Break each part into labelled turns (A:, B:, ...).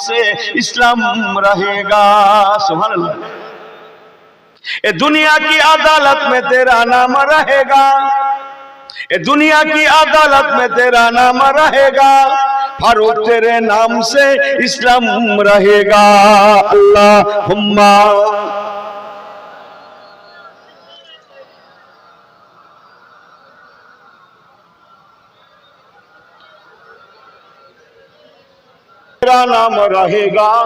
A: से इस्लाम रहेगा सुभान अल्लाह ए दुनिया की अदालत में तेरा नाम रहेगा ए दुनिया की अदालत में तेरा नाम रहेगा फारूक तेरे नाम से इस्लाम रहेगा अल्लाह نام رہے گا۔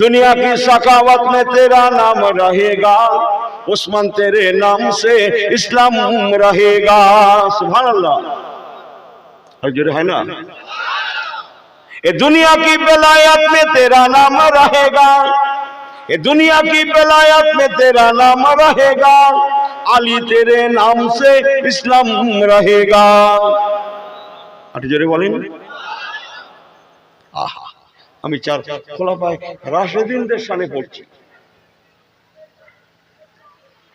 A: دنیا کی سکاوت میں تیرا نام رہے گا۔ عثمان تیرے نام سے اسلام رہے گا۔ سبحان اللہ۔ حجر ہے نا۔ دنیا کی بلایت میں تیرا نام رہے گا۔ دنیا کی بلایت میں تیرا نام رہے گا۔ علی تیرے نام سے اسلام رہے گا۔ اٹھ جرے میں আমি চার খোলাপায় রাশেদিনদের সামনে পড়ছি।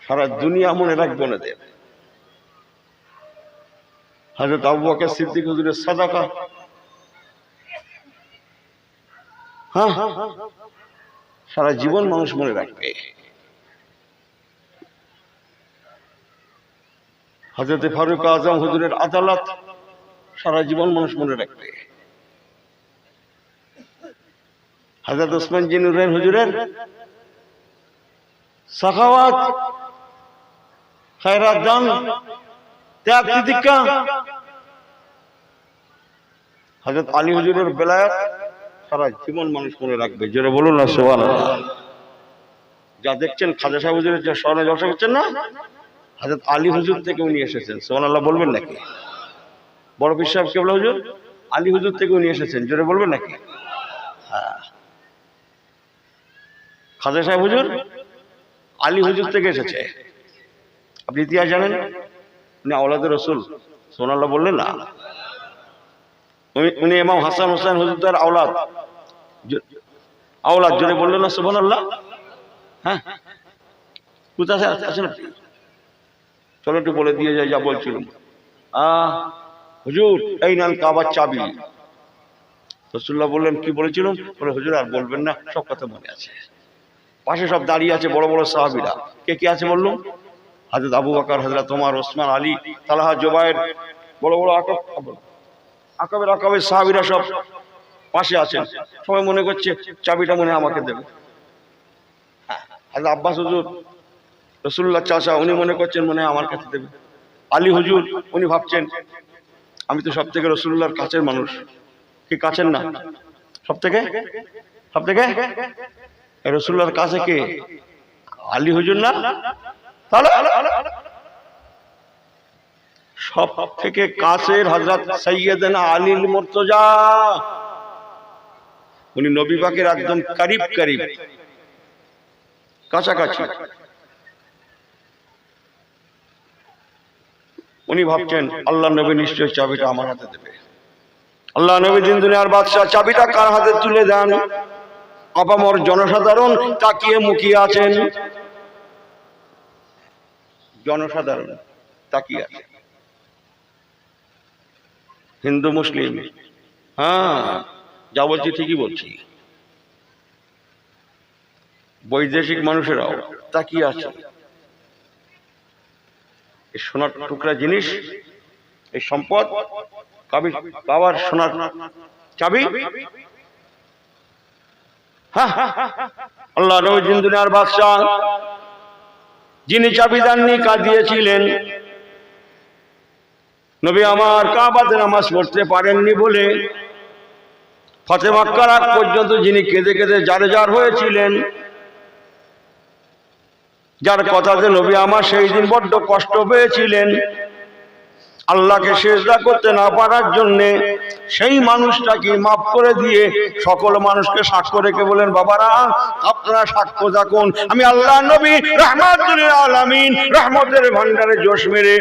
A: সারা দুনিয়া মনে রাখব না দেব। হাজরত আবু সিদ্দিক হুজুরের সাদাকা। হ্যাঁ সারা জীবন মানুষ মনে রাখবে। হজরত ফারুক আজম হুজুরের আদালত সারা জীবন মানুষ মনে রাখবে। হাজরত ওসমান জিনুরেন হুজুরের সাখাওয়াত, খায়রাত দান, ত্যাগ তিতিক্ষা। হজরত আলী হুজুরের বেলায়াত, সারা জীবন মানুষ মনে রাখবে। জোরে বলুন না সোহান যা দেখছেন খাজা সাহেব হুজুরের যে স্মরণে জলসা করছেন না হজরত আলী হুজুর থেকে উনি এসেছেন। সোহান আল্লাহ বলবেন নাকি? বড় সাহেব কেবলা হুজুর? আলী হুজুর থেকে উনি এসেছেন। জোরে বলবেন নাকি? খাজা সাহেব হুজুর, আলী হুজুর থেকে এসেছে। আপনি ইতিহাস জানেন? উনি আওলাদের রসুল। সোনাল্লাহ বললেন না। উনি- ইমাম হাসান হোসেন হুজুরদার আওলাদ। আওলাদ জোরে বললেন না সুবান আল্লাহ হ্যাঁ? আছে- আছেন? চলো একটু বলে দিয়ে যায় যা বলছিলাম। আহ, হুজুর, এই নান কাবার চাবি। রসুল্লাহ বললেন, কি বলেছিলাম? বলে, হুজুর আর বলবেন না, সব কথা মনে আছে। পাশে সব দাঁড়িয়ে আছে বড় বড় সাহাবিরা। কে কে আছে বললুম? হাজরত আবু বকর, হজরত তোমার ওসমান, আলী, তালাহা, জোবায়ের, বড় বড় আকব আকবের আকবের সাহাবিরা সব পাশে আছেন। সবাই মনে করছে চাবিটা মনে হয় আমাকে দেবে। হাজরত আব্বাস হুজুর রসুল্লাহ চাচা উনি মনে করছেন মনে হয় আমার কাছে দেবে। আলী হুজুর, উনি ভাবছেন, আমি তো সব থেকে রসুল্লাহর কাছের মানুষ। কি কাছের না? সব থেকে সব থেকে এই রসুল্লাহর কাছে কে? আলী হুজুর না? সব থেকে কাছের হজরত সৈয়দনা আলীল মুর্তজা। উনি নবী পাকের একদম করিব করিব। কাছাকাছি। উনি ভাবছেন, আল্লাহ নবী নিশ্চয় চাবিটা আমার হাতে দেবে। আল্লাহ নবী দিন দুনিয়ার বাদশাহ, চাবিটা কার হাতে তুলে দেন? আপামর জনসাধারণ তাকিয়ে মুখিয়ে আছেন। জনসাধারণ তাকিয়ে আছে। হিন্দু, মুসলিম হ্যাঁ যা বলছি ঠিকই বলছি। বৈদেশিক মানুষেরাও তাকিয়ে আছে। এই সোনার টুকরা জিনিস, এই সম্পদ কাবি বাবার সোনার চাবি আল্লাহ দুনিয়ার বাদশাহ, যিনি চাবি দাননি, কাঁদিয়েছিলেন। নবী আমার কাবাতে নামাজ পড়তে পারেননি বলে ফতে মক্কার আগ পর্যন্ত যিনি কেঁদে কেঁদে জারে জার হয়েছিলেন, যার কথাতে নবী আমার সেই দিন বড্ড কষ্ট পেয়েছিলেন। আল্লাহকে সেজদা করতে না পারার জন্যে সেই মানুষটাকে মাফ করে দিয়ে সকল মানুষকে সাক্ষ্য রেখে বলেন, বাবারা, আপনারা সাক্ষ্য থাকুন আমি আল্লাহ নবী, রহমাতুল আলামিন, রহমতের ভান্ডারে জোশ মেরে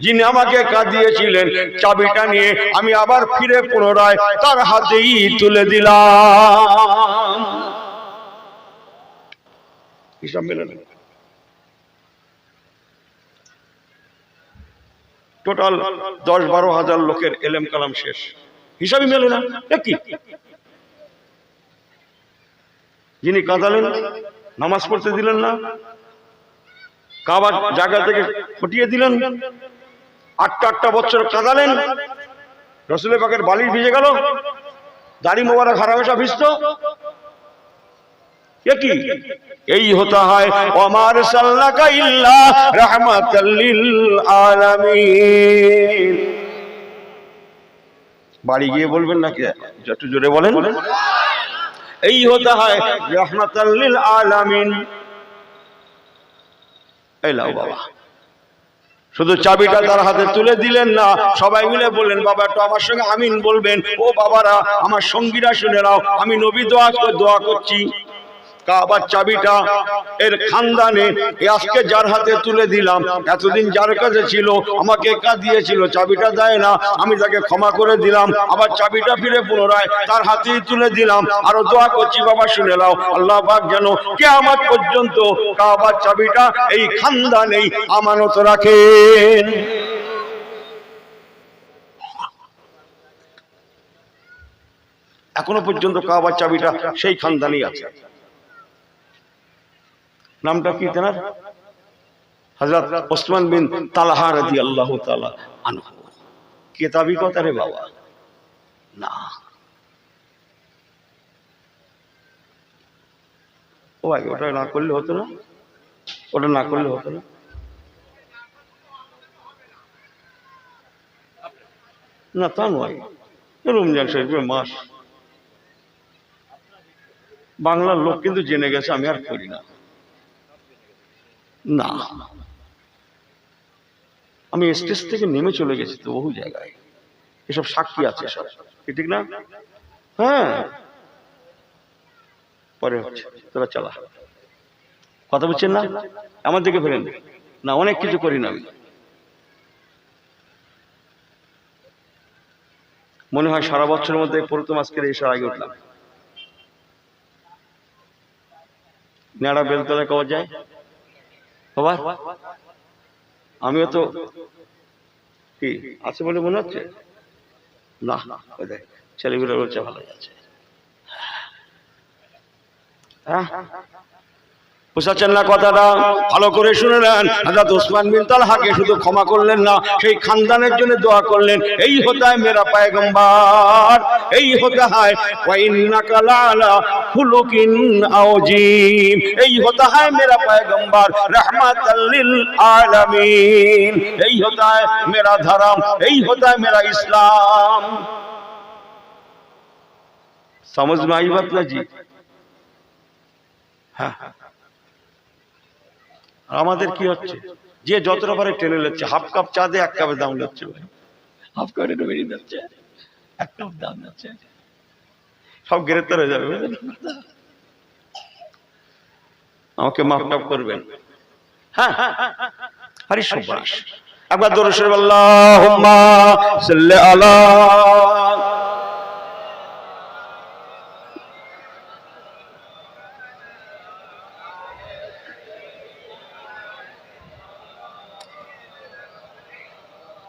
A: যিনি আমাকে কাঁদিয়েছিলেন, চাবিটা নিয়ে আমি আবার ফিরে পুনরায় তার হাতেই তুলে দিলাম। হিসাব মেলে না? টোটাল দশ বারো হাজার লোকের এলেম কালাম শেষ। হিসাবই মেলে না। কি? যিনি কাঁদালেন, নামাজ পড়তে দিলেন না, কাবার জায়গা থেকে ফটিয়ে দিলেন, আটটা আটটা বছর কাঁদালেন, রসুলের পাখের বালির ভিজে গেল, দাড়ি মোবারক হারা ভিজত কি? এই হতে হয় বাড়ি গিয়ে বলবেন নাকি? একটু জোরে বলেন। এই হতে হয় রহমাতাল্লিল আলামিন। লাও বাবা। শুধু চাবিটা তার হাতে তুলে দিলেন না, সবাই মিলে বললেন, বাবা, একটু আমার সঙ্গে আমিন বলবেন। ও বাবারা, আমার সঙ্গীরা শুনে নাও, আমি নবী দোয়া দোয়া করছি। কাবার চাবিটা, এর খানদানে আজকে যার হাতে তুলে দিলাম। এতদিন যার কাছে ছিল, আমাকে একা দিয়েছিল, চাবিটা দেয় না, আমি তাকে ক্ষমা করে দিলাম, আবার চাবিটা ফিরে পুনরায় তার হাতেই তুলে দিলাম। আরও দোয়া করছি, বাবা, শুনে নাও। আল্লাহ যেন কে আমার পর্যন্ত কাবার চাবিটা এই খানদানেই আমানত রাখেন। এখনও পর্যন্ত কাবার চাবিটা সেই খানদানেই আছে। নামটা কি তেনার? হজরত ওসমান বিন তালাহা রাজি আল্লাহ কেতাবি কথা রে বাবা? না। ও আগে ওটা না করলে হতো না? ওটা না করলে হতো না? না, তা নয়। রমজান শরীফের মাস। বাংলার লোক কিন্তু জেনে গেছে, আমি আর করি না। না। আমি স্টেজ থেকে নেমে চলে গেছি তো বহু জায়গায়। এসব সাক্ষী আছে। সব ঠিক না? হ্যাঁ। পরে হচ্ছে, তোরা চালা। কথা বলছেন না? আমার দিকে ফেরেন। না, অনেক কিছু করি না আমি। মনে হয় সারা বছরের মধ্যে প্রথম আজকের এসে আগে উঠলাম। ন্যাড়া বেলতলা কওয়া যায়। বাবা আমিও তো কি আছে বলে মনে হচ্ছে? না ছেলেগুলো বলছে ভালো আছে। হ্যাঁ? বুঝাচ্ছেন না কথাটা ভালো করে শুনে নেন হাজরত ওসমান বিন তালহাকে শুধু ক্ষমা করলেন না সেই খানদানের জন্য দোয়া করলেন এই হতায় মেরা পায়গম্বার এই হতে হয় ওয়াইন্নাকা লালা খুলুকিন আউজিম এই হতে হয় মেরা পায়গম্বার রাহমাতাল লিল আলামিন এই হতা है मेरा धर्म এই होता है मेरा इस्लाम समझ में आई बात ना जी হ্যাঁ আমাদের কি হচ্ছে? যে যতটা পারে টেনে নিচ্ছে হাফ কাপ চা দিয়ে এক কাপের দাম নিচ্ছে ভাই। হাফ কাপ একটু বেরিয়ে যাচ্ছে এক কাপ দাম যাচ্ছে। সব গ্রেপ্তার হয়ে যাবে বুঝলেন? আমাকে মাফ টাফ করবেন। হ্যাঁ আরে সব্বাস একবার দরুদ শরীফ আল্লাহুম্মা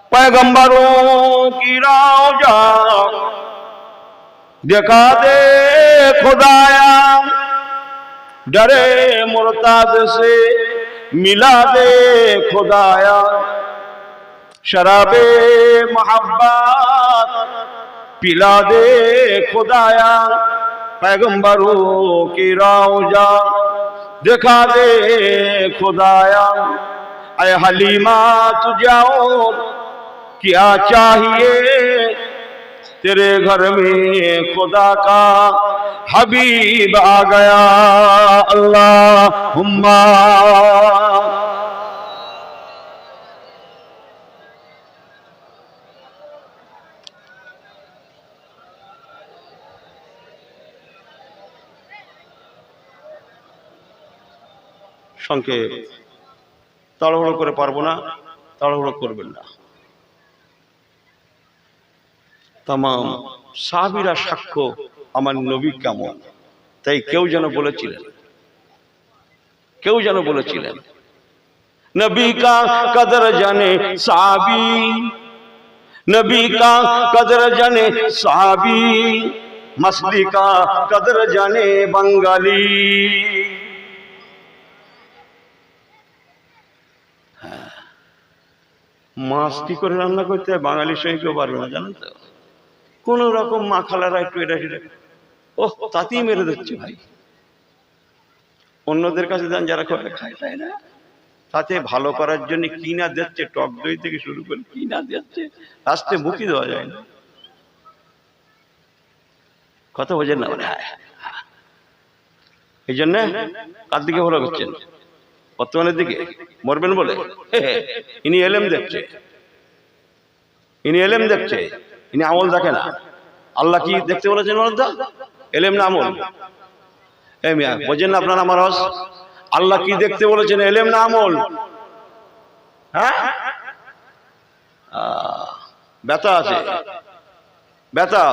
A: پیغمبروں کی راہ جا۔ دیکھا دے خدایا، ڈرے مرتاد سے ملا دے خدایا۔ شراب محبت پلا دے خدایا۔ پیغمبروں کی راہ جا۔ دکھا دے خدایا، اے حلیمہ تجاؤ क्या चाहिए तेरे घर में खुदा का हबीब आ गया अल्लाह हुम्मा সংক্ষেপ তাড়াহুড়ো করে পারবো না তাড়াহুড়ো করবেন না তাম সাহাবিরা সাক্ষ্য আমার নবী কেমন? তাই কেউ যেন বলেছিলেন, কেউ যেন বলেছিলেন, নবী কা কদর জানে সাবি নবী কা কদর জানে সাবি মসলি কা কদর জানে বাঙালি। হ্যাঁ, মাছ কি করে রান্না করতে হয়? বাঙালির সঙ্গে কেউ পারবে না, জানেন তো? কোন রকম মা খালারা একটু এটা সেটা। ও তাতেই মেরে দিচ্ছে ভাই। অন্যদের কাছে দেন যারা করে খায়, তাই না? তাতে ভালো করার জন্য কি না দিচ্ছে, টক দই থেকে শুরু করে কি না দিচ্ছে আস্তে মুখি দেওয়া যায় না। কথা বোঝেন না মানে। এই জন্য কার দিকে ভালো করছেন? বর্তমানের দিকে? মরবেন বলে? ইনি এলেম দেখছে। ইনি এলেম দেখছে। ইনি আমল দেখে না। আল্লাহ কি দেখতে বলেছেন এলেম না আমল। মিয়া, বোঝেন না আপনার আমার হস? আল্লাহ কি দেখতে বলেছেন? এলেম না আমল? হ্যাঁ? ব্যথা আছে। ব্যথা।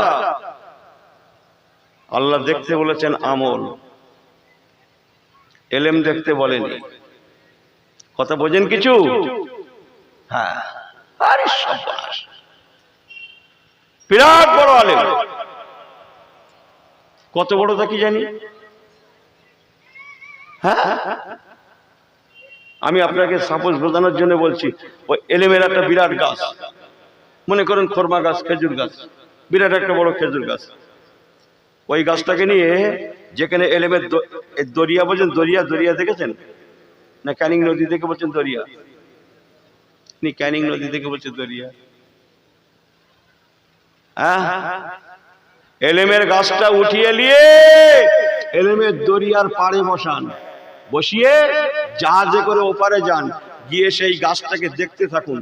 A: আল্লাহ দেখতে বলেছেন আমল। এলেম দেখতে বলেনি। কথা বোঝেন কিছু? হ্যাঁ। আরে সবাস বিরাট বড় আলেম। কত বড় তা কি জানি? হ্যাঁ? আমি আপনাকে সাপোজ বোঝানোর জন্য বলছি, ওই এলেমের একটা বিরাট গাছ। মনে করেন খরমা গাছ, খেজুর গাছ। বিরাট একটা বড় খেজুর গাছ। ওই গাছটাকে নিয়ে যেখানে এলেমের দরিয়া বলছেন, দরিয়া দরিয়া দেখেছেন? না ক্যানিং নদী থেকে বলছেন দরিয়া? ক্যানিং নদী থেকে বলছেন দরিয়া। এলেমের গাছটা উঠিয়ে নিয়ে এলেমের দরিয়ার পাড়ে বসান। বসিয়ে জাহাজে করে ওপারে যান গিয়ে সেই গাছটাকে দেখতে থাকুন।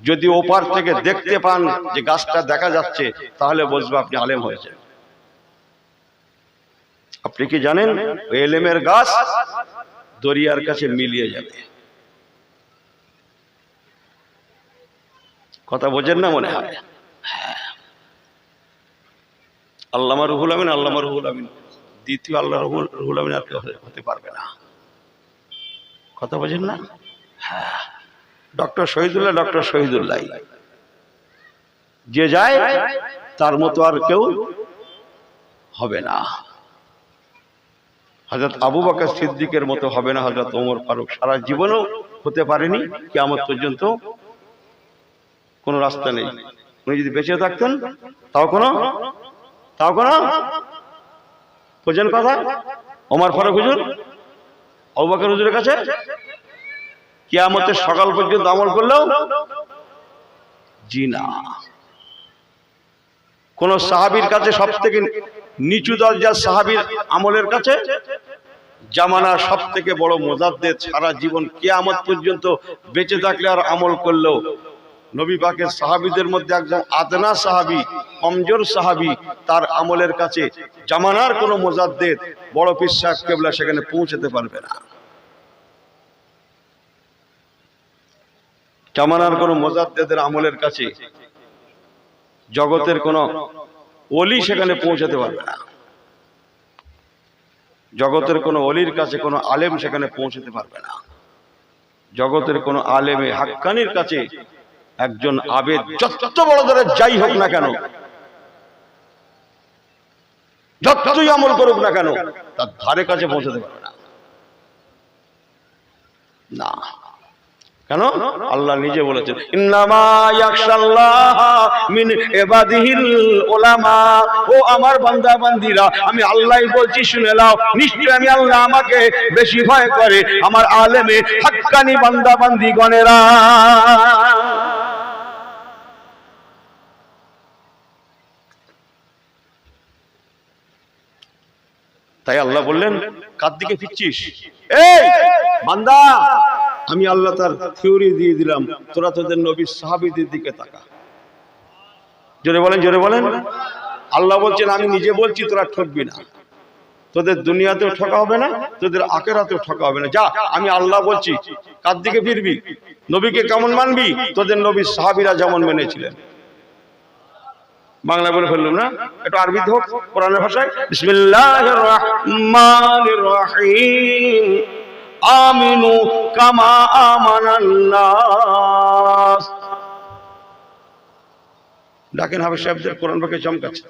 A: যদি ওপার থেকে দেখতে পান যে গাছটা দেখা যাচ্ছে তাহলে বুঝবে আপনি আলেম হয়েছেন। আপনি কি জানেন? ওই এলেমের গাছ দরিয়ার কাছে মিলিয়ে যাবে। কথা বোঝেন না মনে হয়? আল্লামা রুহুল আমিন, আল্লামা রুহুল আমিন। দ্বিতীয় আল্লাহ রহুল, রুহুল আমিন আর কেউ হতে পারবে না। কথা বোঝেন না? হ্যাঁ। Doctor Shahidullah doctor Shahidullah. যে যায়, তার মতো আর কেউ হবে না। হজরত আবু বকর সিদ্দিকের মতো হবে না হজরত ওমর ফারুক। সারা জীবনও হতে পারেনি কেমন পর্যন্ত কোনো রাস্তা নেই। উনি যদি বেঁচে থাকতেন, তাও কোনো তাও কোনো? বোঝেন কথা? ওমর ফারুক হুজুর? আবু বকর হুজুরের কাছে? কিয়ামতের সকাল পর্যন্ত আমল করলেও? জি না। কোন সাহাবীর কাছে সব থেকে নিচু দরজার সাহাবীর আমলের কাছে? জামানা সব থেকে বড় মোজাদ্দেদ সারা জীবন কিয়ামত পর্যন্ত বেঁচে থাকলে আর আমল করলেও নবী পাকের সাহাবীদের মধ্যে একজন আদনা সাহাবী, কমজোর সাহাবী, তার আমলের কাছে জামানার কোনো মোজাদ্দেদ, বড় পিসাব কেবলা সেখানে পৌঁছাতে পারবে না। জামানার কোনো মোজাদ্দেদের আমলের কাছে জগতের কোনো অলি সেখানে পৌঁছাতে পারবে না। জগতের কোনো অলির কাছে কোনো আলেম সেখানে পৌঁছাতে পারবে না। জগতের কোনো আলেমে হাক্কানির কাছে একজন আবেদ যত বড় ধরে যাই হোক না কেন যতই আমল করুক না কেন তার ধারে কাছে পৌঁছাতে পারবে না। না। কেন? আল্লাহ নিজে বলেছেন ও আমার বান্দা বান্দিরা আমি আল্লাহই বলছি শুনে নাও। নিশ্চয় আমি আল্লাহ আমাকে বেশি ভয় করে আমার আলেমে হাক্কানি বান্দা বান্দি গণেরা তাই আল্লাহ বললেন কার দিকে ফিরছিস? এই বান্দা আমি আল্লাহ তার থিওরি দিয়ে দিলাম তোরা তোদের নবীর সাহাবীদের দিকে তাকা। জোরে বলেন জোরে বলেন। আল্লাহ বলছেন আমি নিজে বলছি তোরা ঠকবি না। তোদের দুনিয়াতেও ঠকা হবে না তোদের আখেরাতেও ঠকা হবে না। যা আমি আল্লাহ বলছি কার দিকে ফিরবি? নবীকে কেমন মানবি? তোদের নবীর সাহাবীরা যেমন মেনেছিলেন। বাংলা বলে ফেললাম না? একটু আরবি হোক কোরআনের ভাষায়। বিসমিল্লাহির রহমানির রহিম। আমিনু কামা আমানান নাস ডাকেন হাফেজ সাহেবদের কোরআন পাকে চমকাচ্ছে।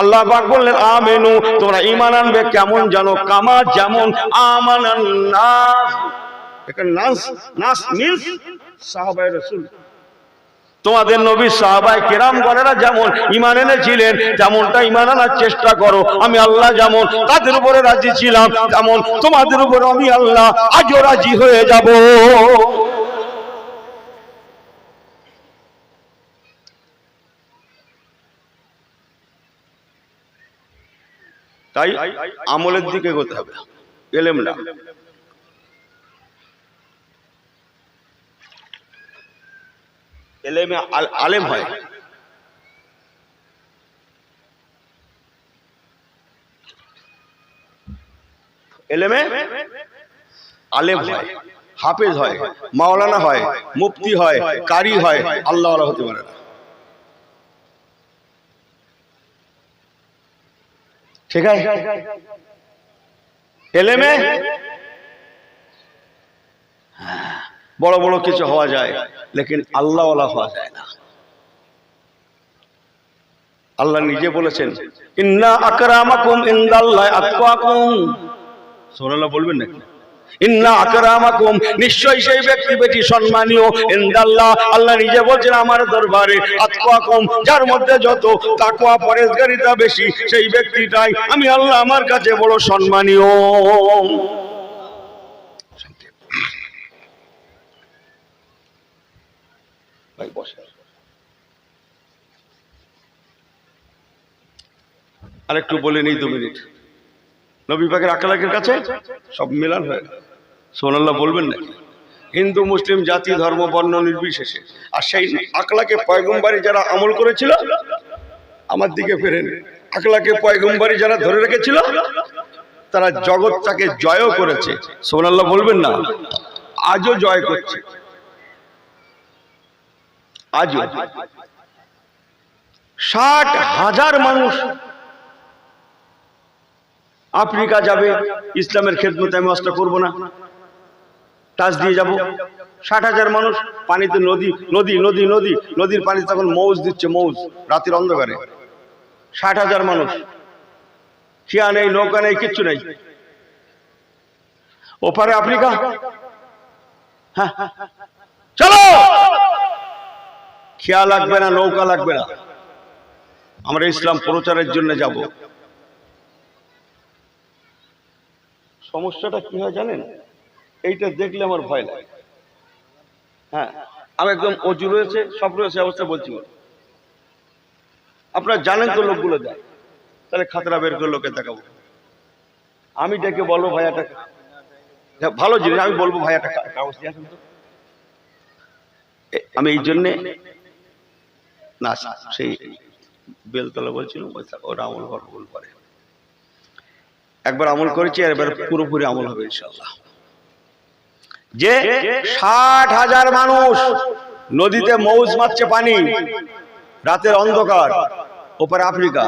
A: আল্লাহ পাক বললেন, আমেনু, তোমরা ঈমান আনবে কেমন জানো? কামা যেমন আমানান নাস নাস মিন্স সাহাবায়ে রাসূল। তোমাদের নবী সাহাবায়ে কেরাম গণেরা যেমন ঈমান এনেছিলেন, তেমনটা ঈমান আনার চেষ্টা করো। আমি আল্লাহ যেমন তাদের উপরে রাজি ছিলাম, তেমন তোমাদের উপরে আমি আল্লাহ আজও রাজি হয়ে যাব। তাই আমলের দিকে এগোতে হবে। এলেম না। এলেমে আলেম হয়। এলেমে আলেম হয় হাফেজ হয় মাওলানা হয় মুফতি হয় কারি হয় আল্লাহ হতে পারে না। ঠিক আছে? এলেমে হ্যাঁ, বড় বড় কিছু হওয়া যায়, লেকিন আল্লাহওয়ালা হওয়া যায় না। আল্লাহ নিজে বলেছেন, ইন্না আকরামাকুম ইনদাল্লাহ আতকাকুম। সুবহানাল্লাহ বলবেন নাকি? ইন্না আকরামাকুম। নিশ্চয়ই সেই ব্যক্তি বেটি সম্মানীয়, ইনদাল্লাহ। আল্লাহ নিজে বলছেন, আমার দরবারে আতকাকুম। যার মধ্যে যত তাকওয়া পরেজগারিতা বেশি, সেই ব্যক্তিটাই আমি আল্লাহ আমার কাছে বড় সম্মানীয়। ভাই বসে আরেকটু বলে নেই দু মিনিট। নবী পাকের আকালাকের কাছে সব মিলান হয়ে সোনাল্লাহ বলবেন নাকি? হিন্দু মুসলিম জাতি ধর্ম বর্ণ নির্বিশেষে। আর সেই আকলাকে পয়গম্বারি যারা আমল করেছিল আমার দিকে ফেরেন। আকলাকে পয়গম্বারি যারা ধরে রেখেছিল তারা জগৎটাকে জয়ও করেছে। সোনাল্লাহ বলবেন না? আজও জয় করছে। আজও ষাট হাজার মানুষ আফ্রিকা যাবে, ইসলামের খেদমতে আমি অস্ত্র করব না। টাচ দিয়ে যাব। ষাট হাজার মানুষ পানিতে নদী নদী নদী নদী, নদীর পানি তখন মৌজ দিচ্ছে, মৌজ, রাতের অন্ধকারে। ষাট হাজার মানুষ। খেয়া নেই, নৌকা নেই, কিচ্ছু নেই। ওপারে আফ্রিকা? হ্যাঁ। চলো! খেয়া লাগবে না নৌকা লাগবে না আমরা ইসলাম প্রচারের জন্য যাব সমস্যাটা কি হয় জানেন এইটা দেখলে আমার ভয় লাগে হ্যাঁ আমি একদম অজু রয়েছে সব রয়েছে অবস্থা বলছি বলো। আপনারা জানেন তো লোকগুলো দেয় তাহলে খাতরা বের করে লোকে দেখাবো আমি ডেকে বলব ভাই একটা হ্যাঁ, ভালো জিনিস আমি বলব ভাই একটা কাগজ দিয়ে আমি এই জন্যে না, সেই বেলতলা বলছিল ওরা আমল ভরপুর করে। একবার আমল করেছি, আর পুরোপুরি আমল হবে ইনশাল্লাহ যে ষাট হাজার মানুষ নদীতে মৌজ মারছে পানি, রাতের অন্ধকার, ওপারে আফ্রিকা,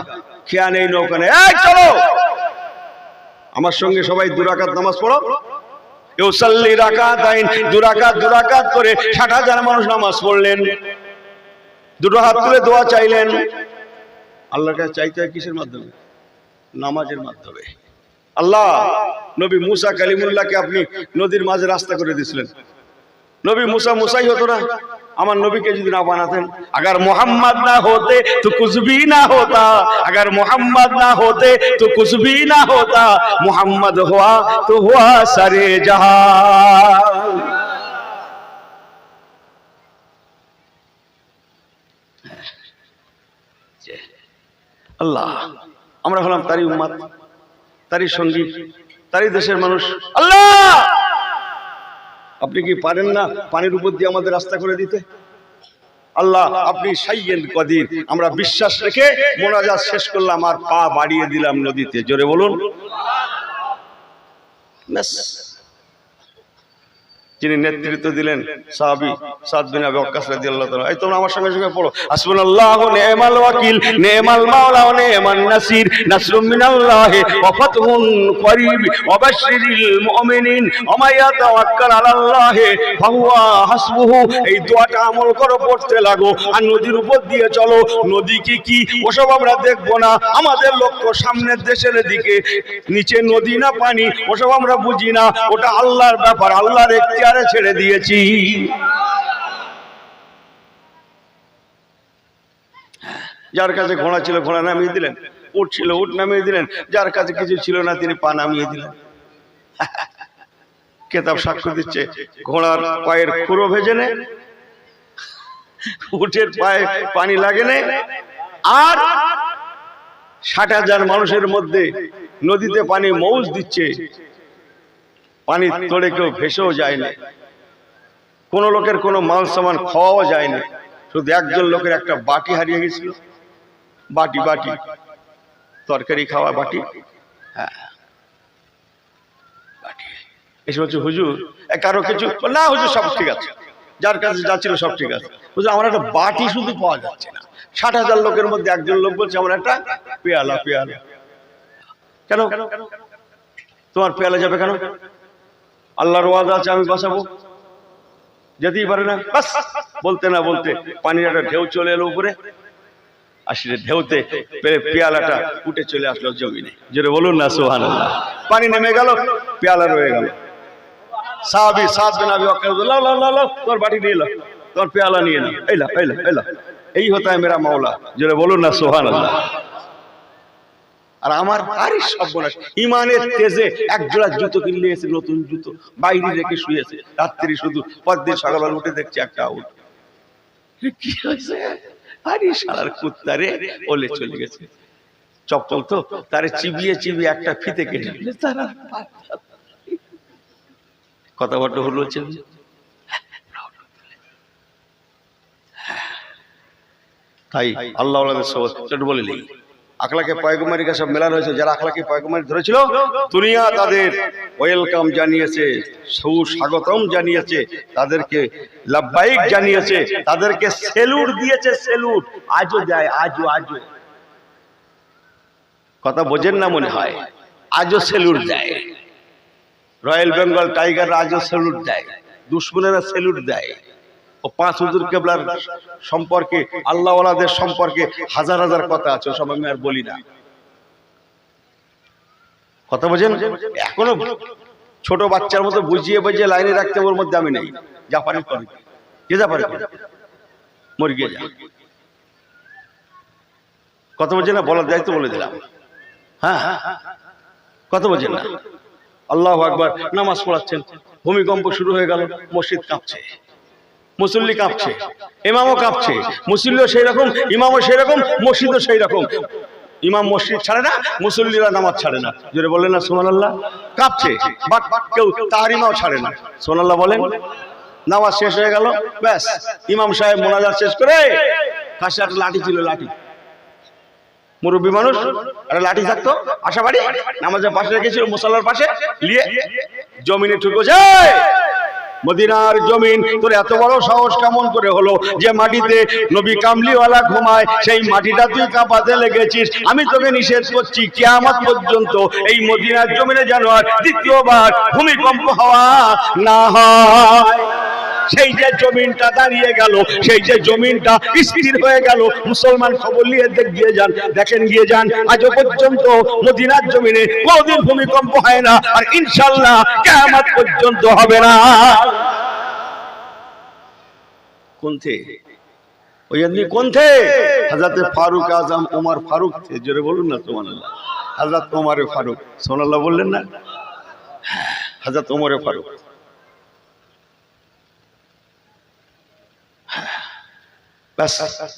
A: খেয়া নেই নৌকা নেই। চলো! আমার সঙ্গে সবাই দুরাকাত নামাজ পড়ো। ইউসাল্লি রাকাত আইন দুরাকাত দুরাকাত করে ষাট হাজার মানুষ নামাজ পড়লেন। দুটো হাত তুলে দোয়া চাইলেন। আল্লাহর কাছে চাইতে হয় কিসের মাধ্যমে? নামাজের মাধ্যমে। আল্লাহ নবী মুসা কালিমুল্লাহকে আপনি নদীর মাঝে রাস্তা করে দিয়েছিলেন। নবী মুসা মুসাই হতো না। আমার নবীকে যদি না বানাতেন আগার মোহাম্মদ না হতে তো কুসবি না হতা। আগার মোহাম্মদ না হতে তো কুসবি না হতা। মোহাম্মদ হওয়া তো হওয়া সারে জাহা আল্লাহ, আমরা হলাম তারই উম্মাদ, তারই সঙ্গী, তারই দেশের মানুষ। আল্লাহ! আপনি কি পারেন না পানির উপর দিয়ে আমাদের রাস্তা করে দিতে? আল্লাহ, আপনি সাইয়েন কদির। আমরা বিশ্বাস রেখে মোনাজাত শেষ করলাম আর পা বাড়িয়ে দিলাম নদীতে। জোরে বলুন। ব্যাস। যিনি নেতৃত্ব দিলেন সাহাবি সাদ বিন আবি ওয়াক্কাস রাদিয়াল্লাহু তাআলা। এই তোমরা আমার সঙ্গে সঙ্গে পড়ো। হাসবুনাল্লাহু নি'মাল ওয়াকিল নি'মাল মাওলা ওয়া নি'মান নাসির নাসরুম মিনাল্লাহি ওয়া ফাতহুন করিব ওয়া বাশশিরিল মুমিনিন, ওয়া মা ইয়াতাওয়াক্কাল আলাল্লাহি ফাহুয়া হাসবুহু। এই দোয়াটা আমল করো, পড়তে লাগো। আর নদীর উপর দিয়ে চলো। নদী কি কি? ওসব আমরা দেখব না। আমাদের লক্ষ্য সামনের দেশের দিকে। নিচে নদী না পানি, ওসব আমরা বুঝি না। ওটা আল্লাহর ব্যাপার, আল্লাহর এখতিয়ারে। ছেড়ে দিয়েছি। যার কাছে ঘোড়া ছিল, ঘোড়া নামিয়ে দিলেন। উঠ ছিল উঠ নামিয়ে দিলেন। যার কাছে কিছু ছিল না, তিনি পা নামিয়ে দিলেন। কেতাব সাক্ষ্য দিচ্ছে, ঘোড়ার পায়ের খুঁড়ো ভেজে নে উঠের পায়ে পানি লাগে নে, আর ষাট হাজার মানুষের মধ্যে নদীতে পানি মৌজ দিচ্ছে পানি তোড়ে কেউ ভেসেও যায় না। কোন লোকের কোনো মাল সামান খাওয়াও যায়নি। শুধু একজন লোকের একটা বাটি হারিয়ে গেছিল। বাটি বাটি। তরকারি খাওয়া বাটি। হ্যাঁ। বাটি। এসে বলছে হুজুর কারও কিছু? না হুজুর সব ঠিক আছে। যার কাছে যা ছিল সব ঠিক আছে। হুজুর আমার একটা বাটি শুধু পাওয়া যাচ্ছে না। ষাট হাজার লোকের মধ্যে একজন লোক বলছে আমার একটা পেয়ালা পেয়ালা। কেন? তোমার পেয়ালা যাবে কেন? আল্লাহর ওয়াজা আছে, আমি বাঁচাবো যেতেই পারে না, বাস। বলতে না বলতে পানির একটা ঢেউ চলে এলো উপরে। আসলে ঢেউতে পেয়ালাটা উঠে চলে আসলো জমিনে। যেটা বলুন না সোহান পানি নেমে গেল, পেয়ালা রয়ে গেল। সাহাবি সাত দিন আবি লাও লাও লাও তোর বাটি নিয়ে এলো, তোর পেয়ালা নিয়ে নাও এলা। এলা এলা এই হতায় মেরা মাওলা। যেটা বলুন না সোহান আল্লাহ আর আমার আরে সর্বনাশ। ইমানের তেজে এক জোড়া জুতো কিনলে এসে নতুন জুতো বাইরে রেখে শুয়েছে। রাত্রি শুধু পরদিন সকালবেলা উঠে দেখছে একটা আউট। কি হয়েছে? আরে শালার কুত্তারে ওলে চলে গেছে। চপ্পল তো তারে চিবিয়ে চিবিয়ে একটা ফিতে কেটে তারা কথাবার্তা হলো হচ্ছে। তাই আল্লাহ বলে নেই আখলাকে পয়গমারি সব মেলানো হয়েছে। যারা আখলাকে পয়গমারি ধরেছিল, দুনিয়া তাদের ওয়েলকাম জানিয়েছে, সুস্বাগতম জানিয়েছে, তাদেরকে লাভবাহিক জানিয়েছে, তাদেরকে সেলুট দিয়েছে, সেলুট। আজও দেয় আজও আজও। কথা বোঝেন না মনে হয়, আজও সেলুট দেয়। রয়্যাল বেঙ্গল টাইগার আজও সেলুট দেয়, দুশ্মনেরা সেলুট দেয়। ও পাঁচ হুজুর কেবলার সম্পর্কে, আল্লাহওয়ালাদের সম্পর্কে হাজার হাজার কথা আছে, ওসব আমি আর বলি না। কথা বোঝেন? এখনও ছোট বাচ্চার মতো বুঝিয়ে বুঝিয়ে লাইনে রাখতে ওর মধ্যে আমি নেই। জাপানি কে জাপানি মরে গিয়ে যা। কথা বলছে না? বলার দায়িত্ব বলে দিলাম। হ্যাঁ কথা বলছেন না? আল্লাহ আকবার, নামাজ পড়াচ্ছেন। ভূমিকম্প শুরু হয়ে গেল, মসজিদ কাঁপছে। মুসল্লি কাঁপছে ইমামও কাঁপছে মুসল্লিও সেই রকম ইমামও সেই রকম মসজিদও সেই রকম ইমাম মসজিদ ছাড়ে না মুসল্লিরা নামাজ ছাড়ে না। জোরে বললেন না সোমান আল্লাহ কাঁপছে বাট কেউ তাহারিমাও ছাড়ে না। সোনাল্লাহ বলেন নামাজ শেষ হয়ে গেল ব্যাস ইমাম সাহেব মোনাজাত শেষ করে কাছে একটা লাঠি ছিল লাঠি। মুরব্বী মানুষ একটা লাঠি থাকতো আশা বাড়ি নামাজের পাশে রেখেছিল মুসাল্লার পাশে নিয়ে জমিনে ঠুকেছে মদিনার জমিন, তোর এত বড় সাহস কেমন করে হলো যে মাটিতে নবী কামলিওয়ালা ঘুমায়, সেই মাটিটা তুই কাঁপাতে লেগেছিস? আমি তোকে নিষেধ করছি, কেয়ামত পর্যন্ত এই মদিনার জমিনে যেন আর দ্বিতীয়বার ভূমিকম্প হওয়া না হয়। সেই যে জমিনটা দাঁড়িয়ে গেল, সেই যে জমিনটা স্থির হয়ে গেল। মুসলমান খবর নিয়ে দেখ, গিয়ে যান, দেখেন, গিয়ে যান। আজও পর্যন্ত মদিনার জমিনে কোনদিন ভূমিকম্প হয় না, আর ইনশাল্লাহ কেয়ামত পর্যন্ত হবে না। কোন থে ওই আদমি কোন থে ফারুক আজম ওমর ফারুক জোরে বলুন না তোমার হজরত ওমরে ফারুক সোনাল্লাহ বললেন না? হজরত ওমরে ফারুক।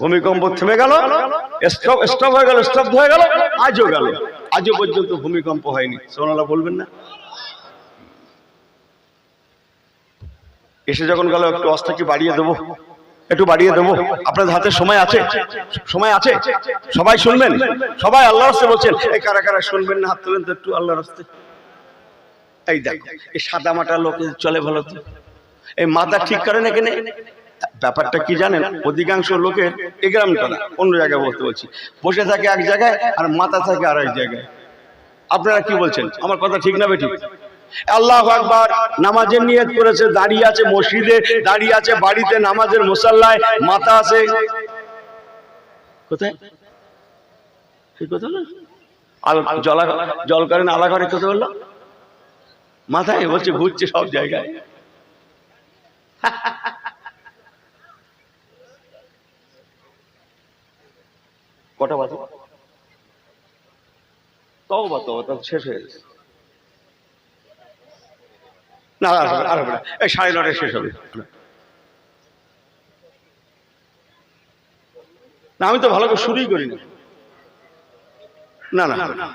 A: ভূমিকম্প থেমে গেল স্টপ স্টপ হয়ে গেল স্তব্ধ হয়ে গেল, আজও গেল। আজও পর্যন্ত ভূমিকম্প হয়নি। সোনালা, বলবেন না? এসে যখন গেল, একটু অস্তা কি বাড়িয়ে দেবো? একটু বাড়িয়ে দেবো? আপনাদের হাতে সময় আছে? সময় আছে? সবাই শুনবেন? সবাই আল্লাহ রাস্তে বলছেন এই কারা কারা শুনবেন না? হাত তোলেন তো একটু আল্লাহ রাস্তে এই দেখো, এই সাদা মাটা লোক চলে ভালো তো। এই মাথা ঠিক করেন এখানে? ব্যাপারটা কি জানেন? অধিকাংশ লোকের এগ্রাম করা, অন্য জায়গায় বলতে বলছি। বসে থাকে এক জায়গায় আর মাথা থাকে আর এক জায়গায়। আপনারা কি বলছেন? আমার কথা ঠিক না বেঠিক? আল্লাহ আকবার, নামাজের নিয়ত করেছে, দাঁড়িয়ে আছে মসজিদে, দাঁড়িয়ে আছে বাড়িতে, নামাজের মুসাল্লায়, মাথা আছে। কোথায়? কথা না? জলা, জল করেন আলা করে কথা বলল? মাথায় বলছে, ঘুরছে সব জায়গায়। কটা বাজে? তাও বা তো তা শেষ হয়ে গেছে। না আর হবে আর হবে না। এই সাড়ে নটায় শেষ হবে। না আমি তো ভালো করে শুরুই করি না না না।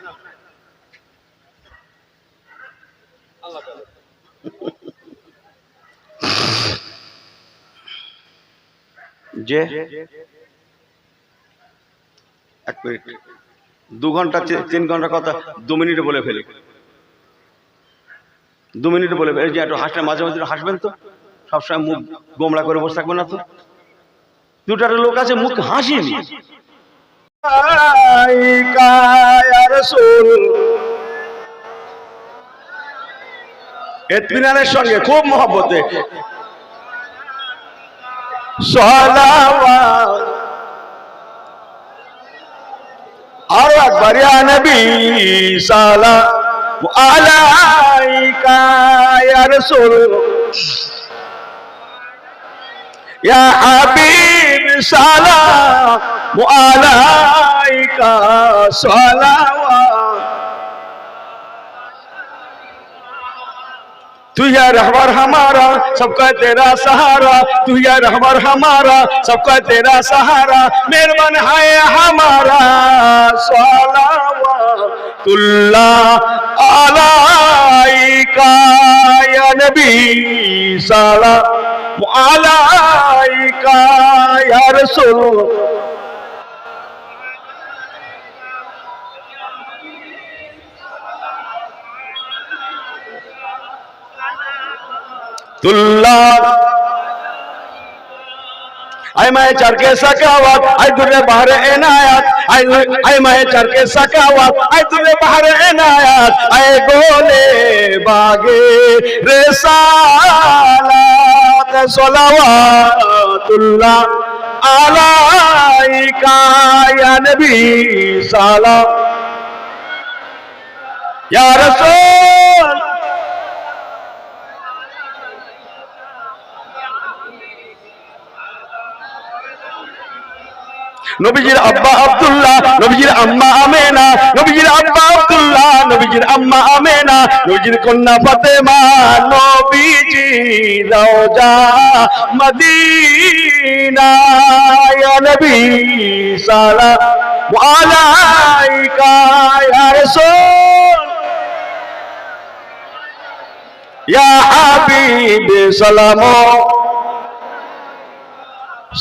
A: যে? এক মিনিট। দু ঘণ্টা তিন ঘণ্টা কথা দু মিনিটে বলে ফেলি। দু মিনিটে বলে ফেলি। যে একটু হাসলে মাঝে মাঝে হাসবেন তো? সবসময় মুখ গোমড়া করে বসে থাকবেন না তো? দুটা লোক আছে মুখ হাসিনি। এতমিনানের সঙ্গে খুব মহব্বতে। সালাওয়াত ইয়া নবী সালাম আলাইকা ইয়া রাসূল। ইয়া হাবিব সালাম আলাইকা تو یا رہبر ہمارا، سب کا تیرا سہارا۔ تو یا رہبر ہمارا، سب کا تیرا سہارا۔ مہربان ہے ہمارا۔ صلوات اللہ کا یا نبی صلوات علیک یا رسول مائے چرکے سکاوت آئی دورے بہر عنایت آئی مائے چرکے سکاوت آئی دورے بہر عنایت آئے گولے باغے رسالت صلوات اللہ علیکہ یا نبی صلی یا رسول নবীজির আব্বা আব্দুল্লাহ, নবীজির আম্মা আমেনা, নবীজির আব্বা আব্দুল্লাহ, নবীজির আম্মা আমেনা, নবীজির কন্যা ফাতেমা, নবীজি রওজা মদিনা ইয়া নবী সালাম আলাইকা, ইয়া রাসূল। ইয়া হাবিব সালাম।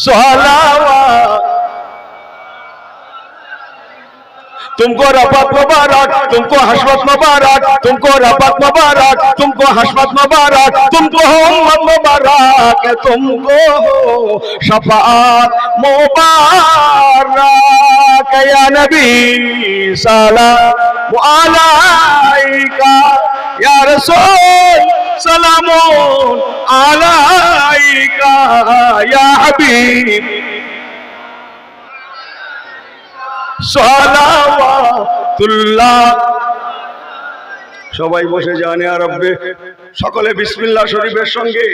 A: সালাওয়াত तुमको रफत मुबारक तुमको हशमत मुबारक तुमको रफत मुबारक तुमको हशमत मुबारक तुमको उम्मत मुबारक तुमको शफात मुबारक या नबी सलाम अलैका या रसूल सलाम अलैका या हबीब সবাই বসে জানে আর সকলে বিসমিল্লা শরীফের সঙ্গে।